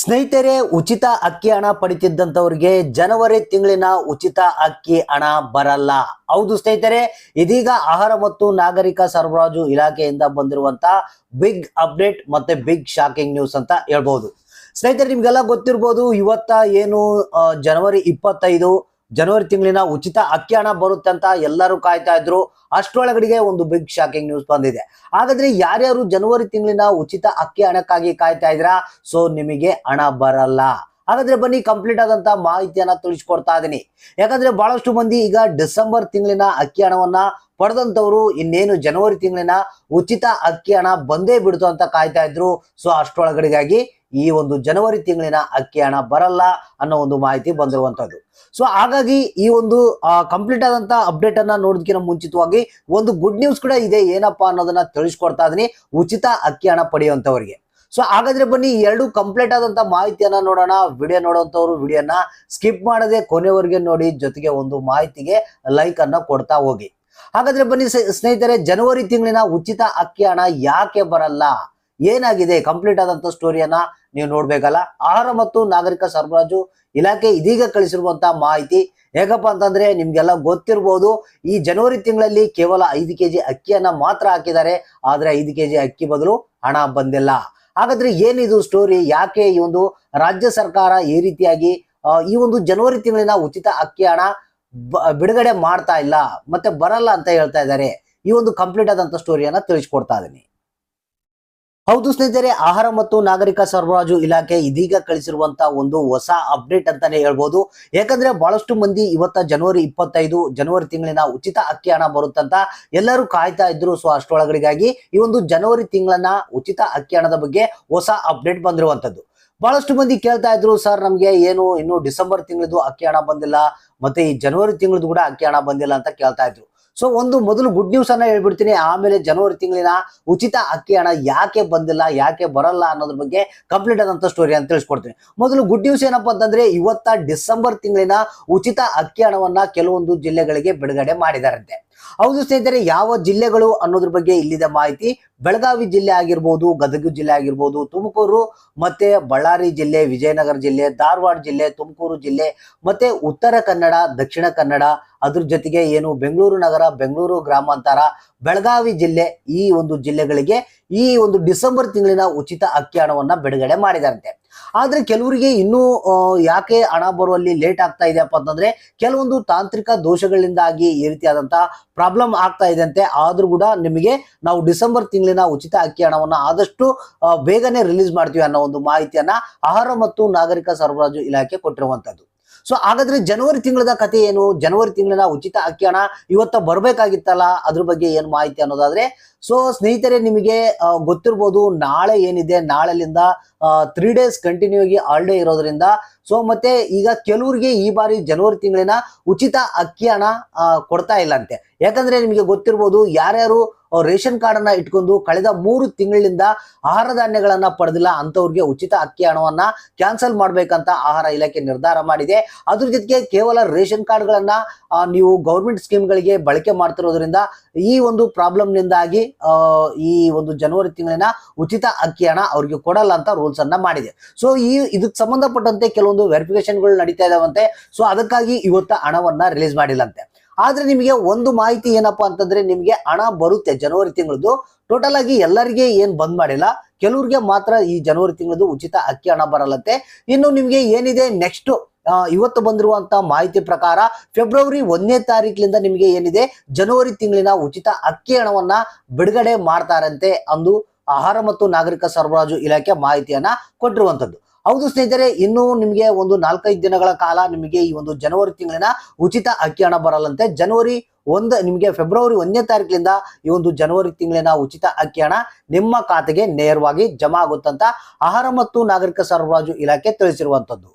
ಸ್ನೇಹಿತರೆ, ಉಚಿತ ಅಕ್ಕಿ ಹಣ ಪಡಿತಿದ್ದಂಥವ್ರಿಗೆ ಜನವರಿ ತಿಂಗಳಿನ ಉಚಿತ ಅಕ್ಕಿ ಹಣ ಬರಲ್ಲ. ಹೌದು ಸ್ನೇಹಿತರೆ, ಇದೀಗ ಆಹಾರ ಮತ್ತು ನಾಗರಿಕ ಸರಬರಾಜು ಇಲಾಖೆಯಿಂದ ಬಂದಿರುವಂತ ಬಿಗ್ ಅಪ್ಡೇಟ್ ಮತ್ತೆ ಬಿಗ್ ಶಾಕಿಂಗ್ ನ್ಯೂಸ್ ಅಂತ ಹೇಳ್ಬಹುದು ಸ್ನೇಹಿತರೆ, ನಿಮ್ಗೆಲ್ಲ ಗೊತ್ತಿರ್ಬೋದು, ಇವತ್ತ ಏನು ಜನವರಿ ಇಪ್ಪತ್ತೈದು, ಜನವರಿ ತಿಂಗಳಿನ ಉಚಿತ ಅಕ್ಕಿ ಹಣ ಬರುತ್ತೆ ಅಂತ ಎಲ್ಲರೂ ಕಾಯ್ತಾ ಇದ್ರು. ಅಷ್ಟರೊಳಗಡೆಗೆ ಒಂದು ಬಿಗ್ ಶಾಕಿಂಗ್ ನ್ಯೂಸ್ ಬಂದಿದೆ. ಹಾಗಾದ್ರೆ ಯಾರ್ಯಾರು ಜನವರಿ ತಿಂಗಳಿನ ಉಚಿತ ಅಕ್ಕಿ ಹಣಕ್ಕಾಗಿ ಕಾಯ್ತಾ ಇದ್ರಾ ಸೊ ನಿಮಗೆ ಹಣ ಬರಲ್ಲ. ಹಾಗಾದ್ರೆ ಬನ್ನಿ ಕಂಪ್ಲೀಟ್ ಆದಂತ ಮಾಹಿತಿಯನ್ನ ತಿಳಿಸ್ಕೊಡ್ತಾ ಇದೀನಿ. ಯಾಕಂದ್ರೆ ಬಹಳಷ್ಟು ಮಂದಿ ಈಗ ಡಿಸೆಂಬರ್ ತಿಂಗಳಿನ ಅಕ್ಕಿ ಹಣವನ್ನ ಪಡೆದಂತವ್ರು ಇನ್ನೇನು ಜನವರಿ ತಿಂಗಳಿನ ಉಚಿತ ಅಕ್ಕಿ ಹಣ ಬಂದೇ ಬಿಡ್ತು ಅಂತ ಕಾಯ್ತಾ ಇದ್ರು. ಸೊ ಅಷ್ಟರೊಳಗಡೆಗಾಗಿ ಈ ಒಂದು ಜನವರಿ ತಿಂಗಳಿನ ಅಕ್ಕಿ ಹಣ ಬರಲ್ಲ ಅನ್ನೋ ಒಂದು ಮಾಹಿತಿ ಬಂದಿರುವಂತದ್ದು. ಸೊ ಹಾಗಾಗಿ ಈ ಒಂದು ಕಂಪ್ಲೀಟ್ ಆದಂತ ಅಪ್ಡೇಟ್ ಅನ್ನ ನೋಡೋದಕ್ಕಿಂತ ಮುಂಚಿತವಾಗಿ ಒಂದು ಗುಡ್ ನ್ಯೂಸ್ ಕೂಡ ಇದೆ. ಏನಪ್ಪಾ ಅನ್ನೋದನ್ನ ತಿಳಿಸ್ಕೊಡ್ತಾ ಇದೀನಿ. ಉಚಿತ ಅಕ್ಕಿ ಹಣ ಪಡೆಯುವಂತವರಿಗೆ. ಸೊ ಹಾಗಾದ್ರೆ ಬನ್ನಿ ಎರಡು ಕಂಪ್ಲೀಟ್ ಆದಂತ ಮಾಹಿತಿಯನ್ನ ನೋಡೋಣ. ವಿಡಿಯೋ ನೋಡುವಂತವ್ರು ವಿಡಿಯೋನ ಸ್ಕಿಪ್ ಮಾಡದೆ ಕೊನೆವರೆಗೆ ನೋಡಿ, ಜೊತೆಗೆ ಒಂದು ಮಾಹಿತಿಗೆ ಲೈಕ್ ಅನ್ನ ಕೊಡ್ತಾ ಹೋಗಿ. ಹಾಗಾದ್ರೆ ಬನ್ನಿ ಸ್ನೇಹಿತರೆ, ಜನವರಿ ತಿಂಗಳಿನ ಉಚಿತ ಅಕ್ಕಿ ಹಣ ಯಾಕೆ ಬರಲ್ಲ? ಏನಾಗಿದೆ? ಕಂಪ್ಲೀಟ್ ಆದಂತ ಸ್ಟೋರಿಯನ್ನ ನೀವು ನೋಡ್ಬೇಕಲ್ಲ. ಆಹಾರ ಮತ್ತು ನಾಗರಿಕ ಸರಬರಾಜು ಇಲಾಖೆ ಇದೀಗ ಕಳಿಸಿರುವಂತ ಮಾಹಿತಿ. ಹೇಗಪ್ಪ ಅಂತಂದ್ರೆ ನಿಮ್ಗೆಲ್ಲ ಗೊತ್ತಿರ್ಬೋದು, ಈ ಜನವರಿ ತಿಂಗಳಲ್ಲಿ ಕೇವಲ ಐದು ಕೆಜಿ ಅಕ್ಕಿಯನ್ನ ಮಾತ್ರ ಹಾಕಿದ್ದಾರೆ. ಆದ್ರೆ ಐದು ಕೆಜಿ ಅಕ್ಕಿ ಬದಲು ಹಣ ಬಂದಿಲ್ಲ. ಹಾಗಾದ್ರೆ ಏನಿದು ಸ್ಟೋರಿ ಯಾಕೆ ಈ ಒಂದು ರಾಜ್ಯ ಸರ್ಕಾರ ಈ ರೀತಿಯಾಗಿ ಈ ಒಂದು ಜನವರಿ ತಿಂಗಳಿನ ಉಚಿತ ಅಕ್ಕಿ ಹಣ ಬಿಡುಗಡೆ ಮಾಡ್ತಾ ಇಲ್ಲ, ಮತ್ತೆ ಬರಲ್ಲ ಅಂತ ಹೇಳ್ತಾ ಇದ್ದಾರೆ. ಈ ಒಂದು ಕಂಪ್ಲೀಟ್ ಆದಂತ ಸ್ಟೋರಿಯನ್ನ ತಿಳಿಸ್ಕೊಡ್ತಾ ಇದೀನಿ. ಹೌದು ಸ್ನೇಹಿತರೆ, ಆಹಾರ ಮತ್ತು ನಾಗರಿಕ ಸರಬರಾಜು ಇಲಾಖೆ ಇದೀಗ ಕಳಿಸಿರುವಂತಹ ಒಂದು ಹೊಸ ಅಪ್ಡೇಟ್ ಅಂತಾನೆ ಹೇಳ್ಬೋದು. ಯಾಕಂದ್ರೆ ಬಹಳಷ್ಟು ಮಂದಿ ಇವತ್ತ ಜನವರಿ ಇಪ್ಪತ್ತೈದು, ಜನವರಿ ತಿಂಗಳಿನ ಉಚಿತ ಅಕ್ಕಿ ಹಣ ಬರುತ್ತಂತ ಎಲ್ಲರೂ ಕಾಯ್ತಾ ಇದ್ರು. ಸೊ ಅಷ್ಟರೊಳಗಡೆಗಾಗಿ ಈ ಒಂದು ಜನವರಿ ತಿಂಗಳನ್ನ ಉಚಿತ ಅಕ್ಕಿ ಹಣದ ಬಗ್ಗೆ ಹೊಸ ಅಪ್ಡೇಟ್ ಬಂದಿರುವಂತದ್ದು. ಬಹಳಷ್ಟು ಮಂದಿ ಕೇಳ್ತಾ ಇದ್ರು, ಸರ್, ನಮ್ಗೆ ಏನು, ಇನ್ನು ಡಿಸೆಂಬರ್ ತಿಂಗಳದು ಅಕ್ಕಿ ಹಣ ಬಂದಿಲ್ಲ, ಮತ್ತೆ ಈ ಜನವರಿ ತಿಂಗಳದು ಕೂಡ ಅಕ್ಕಿ ಹಣ ಬಂದಿಲ್ಲ ಅಂತ ಕೇಳ್ತಾ ಇದ್ರು. ಸೊ ಒಂದು ಮೊದಲು ಗುಡ್ ನ್ಯೂಸ್ ಅನ್ನ ಹೇಳ್ಬಿಡ್ತೀನಿ. ಆಮೇಲೆ ಜನವರಿ ತಿಂಗಳಿನ ಉಚಿತ ಅಕ್ಕಿ ಹಣ ಯಾಕೆ ಬಂದಿಲ್ಲ, ಯಾಕೆ ಬರಲ್ಲ ಅನ್ನೋದ್ರ ಬಗ್ಗೆ ಕಂಪ್ಲೀಟ್ ಆದಂತ ಸ್ಟೋರಿ ಅಂತ ತಿಳಿಸ್ಕೊಡ್ತೀನಿ. ಮೊದಲು ಗುಡ್ ನ್ಯೂಸ್ ಏನಪ್ಪಾ ಅಂತಂದ್ರೆ, ಇವತ್ತ ಡಿಸೆಂಬರ್ ತಿಂಗಳಿನ ಉಚಿತ ಅಕ್ಕಿ ಹಣವನ್ನ ಕೆಲವೊಂದು ಜಿಲ್ಲೆಗಳಿಗೆ ಬಿಡುಗಡೆ ಮಾಡಿದಾರಂತೆ. ಹೌದು ಸ್ನೇಹಿತರೆ, ಯಾವ ಜಿಲ್ಲೆಗಳು ಅನ್ನೋದ್ರ ಬಗ್ಗೆ ಇಲ್ಲಿದೆ ಮಾಹಿತಿ ಬೆಳಗಾವಿ ಜಿಲ್ಲೆ ಆಗಿರ್ಬೋದು, ಗದಗ ಜಿಲ್ಲೆ ಆಗಿರ್ಬೋದು, ತುಮಕೂರು ಮತ್ತೆ ಬಳ್ಳಾರಿ ಜಿಲ್ಲೆ, ವಿಜಯನಗರ ಜಿಲ್ಲೆ, ಧಾರವಾಡ ಜಿಲ್ಲೆ, ತುಮಕೂರು ಜಿಲ್ಲೆ ಮತ್ತೆ ಉತ್ತರ ಕನ್ನಡ, ದಕ್ಷಿಣ ಕನ್ನಡ, ಅದ್ರ ಜೊತೆಗೆ ಏನು ಬೆಂಗಳೂರು ನಗರ, ಬೆಂಗಳೂರು ಗ್ರಾಮಾಂತರ, ಬೆಳಗಾವಿ ಜಿಲ್ಲೆ ಈ ಒಂದು ಜಿಲ್ಲೆಗಳಿಗೆ ಈ ಒಂದು ಡಿಸೆಂಬರ್ ತಿಂಗಳಿನ ಉಚಿತ ಅಕ್ಕಿ ಹಣವನ್ನ ಬಿಡುಗಡೆ ಮಾಡಿದಾರಂತೆ. ಆದ್ರೆ ಕೆಲವರಿಗೆ ಇನ್ನೂ ಯಾಕೆ ಹಣ ಬರುವಲ್ಲಿ ಲೇಟ್ ಆಗ್ತಾ ಇದೆಯಪ್ಪ ಅಂತಂದ್ರೆ, ಕೆಲವೊಂದು ತಾಂತ್ರಿಕ ದೋಷಗಳಿಂದಾಗಿ ಈ ರೀತಿಯಾದಂತಹ ಪ್ರಾಬ್ಲಮ್ ಆಗ್ತಾ ಇದೆ ಅಂತೆ. ಆದ್ರೂ ಕೂಡ ನಿಮಗೆ ನಾವು ಡಿಸೆಂಬರ್ ತಿಂಗಳಿನ ಉಚಿತ ಅಕ್ಕಿ ಹಣವನ್ನು ಆದಷ್ಟು ಬೇಗನೆ ರಿಲೀಸ್ ಮಾಡ್ತೀವಿ ಅನ್ನೋ ಒಂದು ಮಾಹಿತಿಯನ್ನ ಆಹಾರ ಮತ್ತು ನಾಗರಿಕ ಸರಬರಾಜು ಇಲಾಖೆ ಕೊಟ್ಟಿರುವಂತದ್ದು. ಸೊ, ಹಾಗಾದ್ರೆ ಜನವರಿ ತಿಂಗಳದ ಕಥೆ ಏನು? ಜನವರಿ ತಿಂಗಳಿನ ಉಚಿತ ಅಕ್ಕಿ ಹಣ ಇವತ್ತ ಬರ್ಬೇಕಾಗಿತ್ತಲ್ಲ? ಅದ್ರ ಬಗ್ಗೆ ಏನು ಮಾಹಿತಿ ಅನ್ನೋದಾದ್ರೆ, ಸೊ, ಸ್ನೇಹಿತರೆ, ನಿಮಗೆ ಗೊತ್ತಿರ್ಬೋದು ನಾಳೆ ಏನಿದೆ. ನಾಳೆಲಿಂದ ತ್ರೀ ಡೇಸ್ ಕಂಟಿನ್ಯೂ ಆಗಿ ಹಾಲಿಡೇ ಇರೋದ್ರಿಂದ ಸೊ ಮತ್ತೆ ಈಗ ಕೆಲವರಿಗೆ ಈ ಬಾರಿ ಜನವರಿ ತಿಂಗಳಿನ ಉಚಿತ ಅಕ್ಕಿ ಹಣ ಕೊಡ್ತಾ ಕೊಡ್ತಾ ಇಲ್ಲಂತೆ. ಯಾಕಂದ್ರೆ ನಿಮಗೆ ಗೊತ್ತಿರ್ಬೋದು ಯಾರ್ಯಾರು ರೇಷನ್ ಕಾರ್ಡ್ ಅನ್ನ ಇಟ್ಕೊಂಡು ಕಳೆದ ಮೂರು ತಿಂಗಳಿಂದ ಆಹಾರ ಧಾನ್ಯಗಳನ್ನ ಪಡೆದಿಲ್ಲ ಅಂತವ್ರಿಗೆ ಉಚಿತ ಅಕ್ಕಿ ಹಣವನ್ನ ಕ್ಯಾನ್ಸಲ್ ಮಾಡ್ಬೇಕಂತ ಆಹಾರ ಇಲಾಖೆ ನಿರ್ಧಾರ ಮಾಡಿದೆ. ಅದ್ರ ಜೊತೆಗೆ ಕೇವಲ ರೇಷನ್ ಕಾರ್ಡ್ಗಳನ್ನ ನೀವು ಗೌರ್ಮೆಂಟ್ ಸ್ಕೀಮ್ಗಳಿಗೆ ಬಳಕೆ ಮಾಡ್ತಿರೋದ್ರಿಂದ ಈ ಒಂದು ಪ್ರಾಬ್ಲಮ್ ನಿಂದಾಗಿ ಈ ಒಂದು ಜನವರಿ ತಿಂಗಳಿನ ಉಚಿತ ಅಕ್ಕಿ ಹಣ ಅವ್ರಿಗೆ ಕೊಡಲ್ಲ ಅಂತ ರೂಲ್ಸ್ ಅನ್ನ ಮಾಡಿದೆ. ಸೊ ಈ, ಇದಕ್ಕೆ ಸಂಬಂಧಪಟ್ಟಂತೆ ಕೆಲವೊಂದು ವೆರಿಫಿಕೇಶನ್ಗಳು ನಡೀತಾ ಇದಾವಂತೆ. ಸೊ ಅದಕ್ಕಾಗಿ ಇವತ್ತು ಹಣವನ್ನ ರಿಲೀಸ್ ಮಾಡಿಲ್ಲಂತೆ. ಆದ್ರೆ ನಿಮಗೆ ಒಂದು ಮಾಹಿತಿ ಏನಪ್ಪಾ ಅಂತಂದ್ರೆ ನಿಮಗೆ ಹಣ ಬರುತ್ತೆ ಜನವರಿ ತಿಂಗಳದು ಟೋಟಲ್ ಆಗಿ ಎಲ್ಲರಿಗೆ ಏನ್ ಬಂದ್ ಮಾಡಿಲ್ಲ. ಕೆಲವ್ರಿಗೆ ಮಾತ್ರ ಈ ಜನವರಿ ತಿಂಗಳದು ಉಚಿತ ಅಕ್ಕಿ ಹಣ ಬರಲ್ಲಂತೆ. ಇನ್ನು ನಿಮಗೆ ಏನಿದೆ ನೆಕ್ಸ್ಟ್ ಇವತ್ತು ಬಂದಿರುವಂತ ಮಾಹಿತಿ ಪ್ರಕಾರ ಫೆಬ್ರವರಿ ಒಂದನೇ ತಾರೀಕಿನಿಂದ ನಿಮಗೆ ಏನಿದೆ? ಜನವರಿ ತಿಂಗಳಿನ ಉಚಿತ ಅಕ್ಕಿ ಹಣವನ್ನ ಬಿಡುಗಡೆ ಮಾಡ್ತಾರಂತೆ ಅಂದು ಆಹಾರ ಮತ್ತು ನಾಗರಿಕ ಸರಬರಾಜು ಇಲಾಖೆ ಮಾಹಿತಿಯನ್ನ ಕೊಟ್ಟಿರುವಂತದ್ದು. ಹೌದು ಸ್ನೇಹಿತರೆ, ಇನ್ನು ನಿಮಗೆ ಒಂದು ನಾಲ್ಕೈದು ದಿನಗಳ ಕಾಲ ನಿಮಗೆ ಈ ಒಂದು ಜನವರಿ ತಿಂಗಳಿನ ಉಚಿತ ಅಕ್ಕಿ ಹಣ ಬರಲ್ಲಂತೆ. ಜನವರಿ ಒಂದು, ನಿಮಗೆ ಫೆಬ್ರವರಿ ಒಂದನೇ ತಾರೀಕಿನಿಂದ ಈ ಒಂದು ಜನವರಿ ತಿಂಗಳಿನ ಉಚಿತ ಅಕ್ಕಿ ಹಣ ನಿಮ್ಮ ಖಾತೆಗೆ ನೇರವಾಗಿ ಜಮಾ ಆಗುತ್ತಂತ ಆಹಾರ ಮತ್ತು ನಾಗರಿಕ ಸರಬರಾಜು ಇಲಾಖೆ ತಿಳಿಸಿರುವಂತದ್ದು.